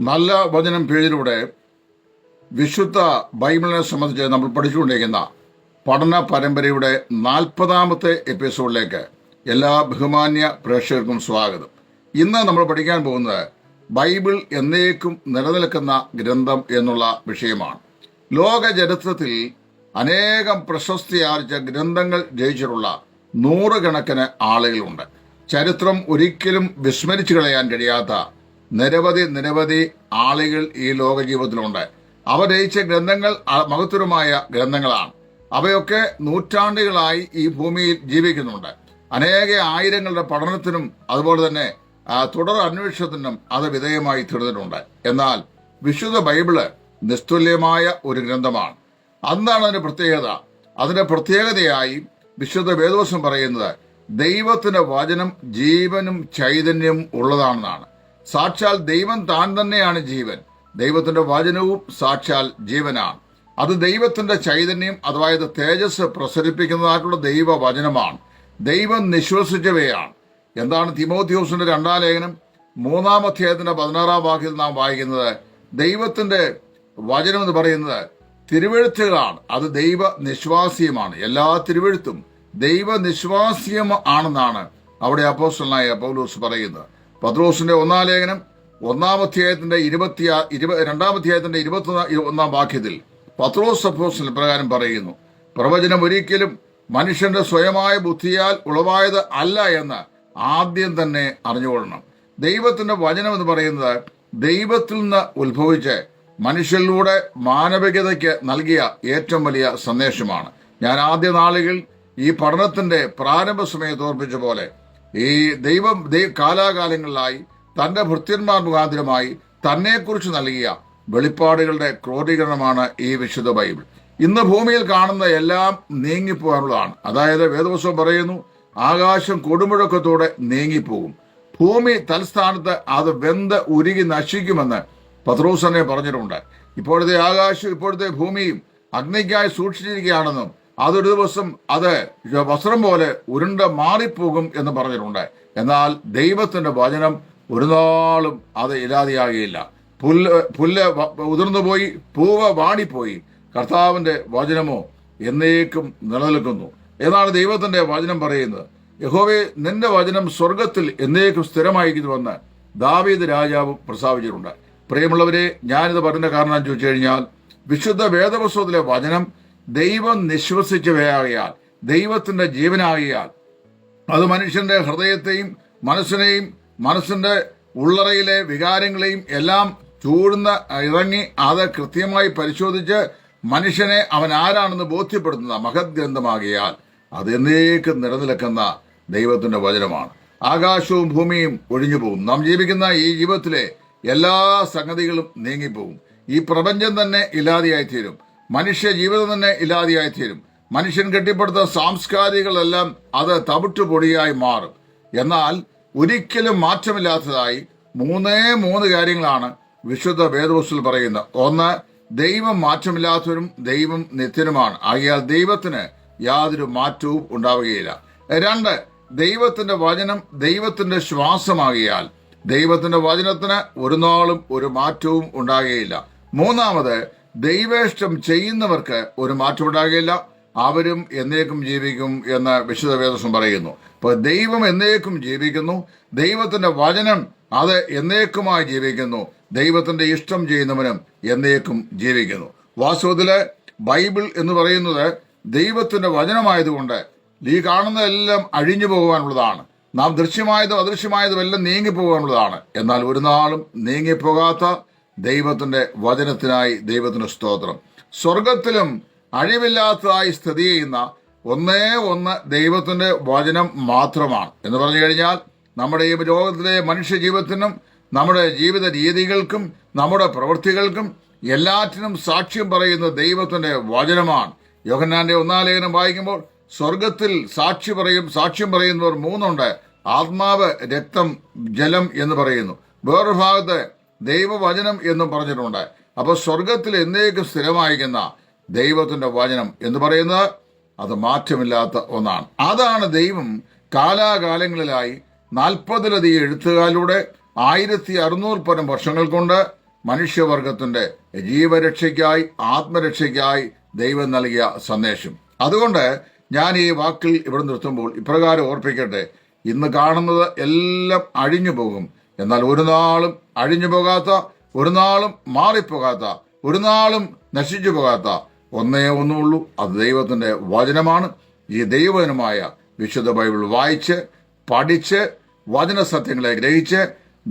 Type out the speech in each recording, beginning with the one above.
നല്ല വചനം പേജിലൂടെ വിശുദ്ധ ബൈബിളിനെ സംബന്ധിച്ച് നമ്മൾ പഠിച്ചുകൊണ്ടിരിക്കുന്ന പഠന പരമ്പരയുടെ നാൽപ്പതാമത്തെ എപ്പിസോഡിലേക്ക് എല്ലാ ബഹുമാന്യ പ്രേക്ഷകർക്കും സ്വാഗതം. ഇന്ന് നമ്മൾ പഠിക്കാൻ പോകുന്നത് ബൈബിൾ എന്നേക്കും നിലനിൽക്കുന്ന ഗ്രന്ഥം എന്നുള്ള വിഷയമാണ്. ലോക ചരിത്രത്തിൽ അനേകം പ്രശസ്തി പ്രശസ്തിയാർജിച്ച ഗ്രന്ഥങ്ങൾ രചിച്ചിട്ടുള്ള നൂറുകണക്കിന് ആളുകളുണ്ട്. ചരിത്രം ഒരിക്കലും വിസ്മരിച്ചു കളയാൻ കഴിയാത്ത നിരവധി നിരവധി ആളുകൾ ഈ ലോക ജീവിതത്തിലുണ്ട് അവർ രചിച്ച ഗ്രന്ഥങ്ങൾ മഹത്വരമായ ഗ്രന്ഥങ്ങളാണ്. അവയൊക്കെ നൂറ്റാണ്ടുകളായി ഈ ഭൂമിയിൽ ജീവിക്കുന്നുണ്ട്. അനേക ആയിരങ്ങളുടെ പഠനത്തിനും അതുപോലെ തന്നെ തുടർ അന്വേഷണത്തിനും അത് വിധേയമായി തീർന്നിട്ടുണ്ട്. എന്നാൽ വിശുദ്ധ ബൈബിൾ നിസ്തുല്യമായ ഒരു ഗ്രന്ഥമാണ്. അതാണ് അതിന്റെ പ്രത്യേകത. അതിന്റെ പ്രത്യേകതയായി വിശുദ്ധ വേദോസം പറയുന്നത് ദൈവത്തിന്റെ വചനം ജീവനും ചൈതന്യവും ഉള്ളതാണെന്നാണ്. സാക്ഷാൽ ദൈവം താൻ തന്നെയാണ് ജീവൻ. ദൈവത്തിന്റെ വചനവും സാക്ഷാൽ ജീവനാണ്. അത് ദൈവത്തിന്റെ ചൈതന്യം അഥവാ ഇത് തേജസ് പ്രസരിപ്പിക്കുന്നതായിട്ടുള്ള ദൈവ വചനമാണ് ദൈവം നിശ്വസിച്ചവയാണ്. എന്താണ് തിമോത്യോസിന്റെ രണ്ടാം ലേഖനം? മൂന്നാം അധ്യായത്തിന്റെ പതിനാറാം വാക്യത്തിൽ നാം വായിക്കുന്നത് ദൈവത്തിന്റെ വചനം എന്ന് പറയുന്നത് തിരുവെഴുത്തുകളാണ്. അത് ദൈവ നിശ്വാസ്യമാണ് എല്ലാ തിരുവെഴുത്തും ദൈവ നിശ്വാസ്യം ആണെന്നാണ് അവിടെ അപ്പോസ്റ്റലായ പൗലൂസ് പറയുന്നത്. പത്രോസിന്റെ ഒന്നാം ലേഖനം ഒന്നാം അധ്യായത്തിന്റെ ഇരുപത്തി ഇരുപ രണ്ടാം അധ്യായത്തിന്റെ ഇരുപത്തി ഒന്നാം വാക്യത്തിൽ പത്രോസ് അപ്പോസ്റ്റൽ പ്രകാരം പറയുന്നു പ്രവചനം ഒരിക്കലും മനുഷ്യന്റെ സ്വയമായ ബുദ്ധിയാൽ ഉളവായത് അല്ല എന്ന് ആദ്യം തന്നെ അറിഞ്ഞുകൊള്ളണം. ദൈവത്തിന്റെ വചനം എന്ന് പറയുന്നത് ദൈവത്തിൽ നിന്ന് ഉത്ഭവിച്ച് മനുഷ്യരിലൂടെ മാനവികതയ്ക്ക് നൽകിയ ഏറ്റവും വലിയ സന്ദേശമാണ്. ഞാൻ ആദ്യ നാളുകൾ ഈ പഠനത്തിന്റെ പ്രാരംഭ സമയത്ത് ഓർപ്പിച്ച പോലെ ഈ ദൈവം കാലാകാലങ്ങളിലായി തന്റെ ഭൃത്യന്മാർ മുഖാന്തരമായി തന്നെക്കുറിച്ച് നൽകിയ വെളിപ്പാടുകളുടെ ക്രോഡീകരണമാണ് ഈ വിശുദ്ധ ബൈബിൾ. ഇന്ന് ഭൂമിയിൽ കാണുന്ന എല്ലാം നീങ്ങിപ്പോകാനുള്ളതാണ്. അതായത് വേദവസ്വം പറയുന്നു ആകാശം കൊടുമുഴക്കത്തോടെ നീങ്ങിപ്പോകും. ഭൂമി തൽസ്ഥാനത്ത് അത് വെന്ത് ഉരുകി നശിക്കുമെന്ന് പത്രോസനെ പറഞ്ഞിട്ടുണ്ട്. ഇപ്പോഴത്തെ ആകാശം ഇപ്പോഴത്തെ ഭൂമിയും അഗ്നിക്കായി സൂക്ഷിച്ചിരിക്കുകയാണെന്നും അതൊരു ദിവസം അത് വസ്ത്രം പോലെ ഉരുണ്ട മാറിപ്പോകും എന്ന് പറഞ്ഞിട്ടുണ്ട്. എന്നാൽ ദൈവത്തിന്റെ വചനം ഒരു നാളും അത് ഇല്ലാതെയാകുകയില്ല പുല്ല് പുല്ല് ഉതിർന്നു പോയി പൂവ വാടിപ്പോയി. കർത്താവിന്റെ വചനമോ എന്നേക്കും നിലനിൽക്കുന്നു. എന്നാണ് ദൈവത്തിന്റെ വചനം പറയുന്നത്. യഹോവെ നിന്റെ വചനം സ്വർഗത്തിൽ എന്നേക്കും സ്ഥിരമായിരിക്കുന്നുവെന്ന് ദാവീദ് രാജാവ് പ്രസ്താവിച്ചിട്ടുണ്ട്. പ്രിയമുള്ളവരെ ഞാനിത് പറഞ്ഞ കാരണം ചോദിച്ചു കഴിഞ്ഞാൽ വിശുദ്ധ വേദപുസ്തകത്തിലെ വചനം ദൈവം നിശ്വസിച്ചവയാകിയാൽ ദൈവത്തിന്റെ ജീവനാകിയാൽ അത് മനുഷ്യന്റെ ഹൃദയത്തെയും മനസ്സിനെയും മനസ്സിന്റെ ഉള്ളറയിലെ വികാരങ്ങളെയും എല്ലാം ചൂടുന്ന ഇറങ്ങി അത് കൃത്യമായി പരിശോധിച്ച് മനുഷ്യനെ അവൻ ആരാണെന്ന് ബോധ്യപ്പെടുത്തുന്ന മഹത് ഗ്രന്ഥമാകിയാൽ അത് എന്നേക്കും നിലനിൽക്കുന്ന ദൈവത്തിന്റെ വചനമാണ്. ആകാശവും ഭൂമിയും ഒഴിഞ്ഞു പോകും നാം ജീവിക്കുന്ന ഈ ജീവിതത്തിലെ എല്ലാ സംഗതികളും നീങ്ങിപ്പോകും. ഈ പ്രപഞ്ചം തന്നെ ഇല്ലാതെയായി തീരും മനുഷ്യ ജീവിതം തന്നെ ഇല്ലാതെയായി തീരും. മനുഷ്യൻ കെട്ടിപ്പടുത്ത സാംസ്കാരികളെല്ലാം അത് തവിട്ടുപൊടിയായി മാറും. എന്നാൽ ഒരിക്കലും മാറ്റമില്ലാത്തതായി മൂന്നേ മൂന്ന് കാര്യങ്ങളാണ് വിശുദ്ധ വേദവസ്തുൽ പറയുന്നത്. ഒന്ന് ദൈവം മാറ്റമില്ലാത്തവരും ദൈവം നിത്യനുമാണ്. ആകിയാൽ ദൈവത്തിന് യാതൊരു മാറ്റവും ഉണ്ടാവുകയില്ല. രണ്ട് ദൈവത്തിന്റെ വചനം ദൈവത്തിന്റെ ശ്വാസമാകിയാൽ ദൈവത്തിന്റെ വചനത്തിന് ഒരു നാളും ഒരു മാറ്റവും ഉണ്ടാകുകയില്ല. മൂന്നാമത് ദൈവേഷ്ടം ചെയ്യുന്നവർക്ക് ഒരു മാറ്റം ഉണ്ടാകുകയില്ല അവരും എന്നേക്കും ജീവിക്കും എന്ന് വിശുദ്ധ വേദസം പറയുന്നു. അപ്പൊ ദൈവം എന്നേക്കും ജീവിക്കുന്നു. ദൈവത്തിന്റെ വചനം അത് എന്നേക്കുമായി ജീവിക്കുന്നു. ദൈവത്തിന്റെ ഇഷ്ടം ചെയ്യുന്നവനും എന്നേക്കും ജീവിക്കുന്നു. വാസ്തവത്തിൽ ബൈബിൾ എന്ന് പറയുന്നത് ദൈവത്തിന്റെ വചനമായതുകൊണ്ട് ഈ കാണുന്നതെല്ലാം അഴിഞ്ഞു പോകാനുള്ളതാണ്. നാം ദൃശ്യമായതും അദൃശ്യമായതും എല്ലാം നീങ്ങിപ്പോകാനുള്ളതാണ്. എന്നാൽ ഒരു നാളും നീങ്ങിപ്പോകാത്ത ദൈവത്തിന്റെ വചനത്തിനായി ദൈവത്തിന് സ്തോത്രം. സ്വർഗത്തിലും അഴിവില്ലാത്തതായി സ്ഥിതി ചെയ്യുന്ന ഒന്നേ ഒന്ന് ദൈവത്തിന്റെ വചനം മാത്രമാണ്. എന്ന് പറഞ്ഞു കഴിഞ്ഞാൽ നമ്മുടെ ഈ ലോകത്തിലെ മനുഷ്യ ജീവിതത്തിനും നമ്മുടെ ജീവിത രീതികൾക്കും നമ്മുടെ പ്രവൃത്തികൾക്കും എല്ലാറ്റിനും സാക്ഷ്യം പറയുന്ന ദൈവത്തിന്റെ വചനമാണ്. യോഹന്നാന്റെ ഒന്നാം ലേഖനം വായിക്കുമ്പോൾ സ്വർഗത്തിൽ സാക്ഷി പറയും സാക്ഷ്യം പറയുന്നവർ മൂന്നുണ്ട്. ആത്മാവ് രക്തം ജലം എന്ന് പറയുന്നു. വേറൊരു ഭാഗത്ത് ദൈവവചനം എന്നും പറഞ്ഞിട്ടുണ്ട്. അപ്പൊ സ്വർഗത്തിൽ എന്നേക്കും സ്ഥിരമായിരിക്കുന്ന ദൈവത്തിന്റെ വചനം എന്ന് പറയുന്നത് അത് മാറ്റമില്ലാത്ത ഒന്നാണ്. അതാണ് ദൈവം കാലാകാലങ്ങളിലായി നാൽപ്പതിലധികം എഴുത്തുകാരിലൂടെ ആയിരത്തി അറുന്നൂറ് പരം വർഷങ്ങൾ കൊണ്ട് മനുഷ്യവർഗത്തിന്റെ ജീവരക്ഷയ്ക്കായി ആത്മരക്ഷയ്ക്കായി ദൈവം നൽകിയ സന്ദേശം. അതുകൊണ്ട് ഞാൻ ഈ വാക്കിൽ ഇവിടെ നിർത്തുമ്പോൾ ഇപ്രകാരം ഓർപ്പിക്കട്ടെ. ഇന്ന് കാണുന്നത് എല്ലാം അഴിഞ്ഞു പോകും എന്നാൽ ഒരു നാളും അഴിഞ്ഞു പോകാത്ത ഒരു നാളും മാറിപ്പോകാത്ത ഒരു നാളും നശിച്ചു പോകാത്ത ഒന്നേ ഒന്നുള്ളൂ. അത് ദൈവത്തിന്റെ വചനമാണ്. ഈ ദൈവവചനമായ വിശുദ്ധ ബൈബിൾ വായിച്ച് പഠിച്ച് വചന സത്യങ്ങളെ ഗ്രഹിച്ച്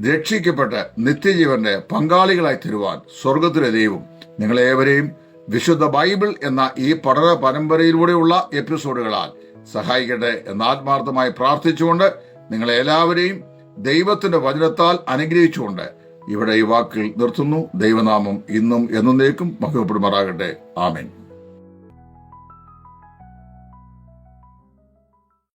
രക്ഷിക്കപ്പെട്ട് നിത്യജീവന്റെ പങ്കാളികളായി തരുവാൻ സ്വർഗത്തിലെ ദൈവം നിങ്ങളേവരെയും വിശുദ്ധ ബൈബിൾ എന്ന ഈ പഠന പരമ്പരയിലൂടെയുള്ള എപ്പിസോഡുകളാൽ സഹായിക്കട്ടെ എന്ന് ആത്മാർത്ഥമായി പ്രാർത്ഥിച്ചുകൊണ്ട് നിങ്ങളെ എല്ലാവരെയും ദൈവത്തിന്റെ വചനത്താൽ അനുഗ്രഹിച്ചുകൊണ്ട് ഇവിടെ ഈ വാക്കിൽ നിർത്തുന്നു. ദൈവനാമം ഇന്നും എന്നേക്കും മഹത്വപ്പെടുമാറാകട്ടെ. ആമേൻ.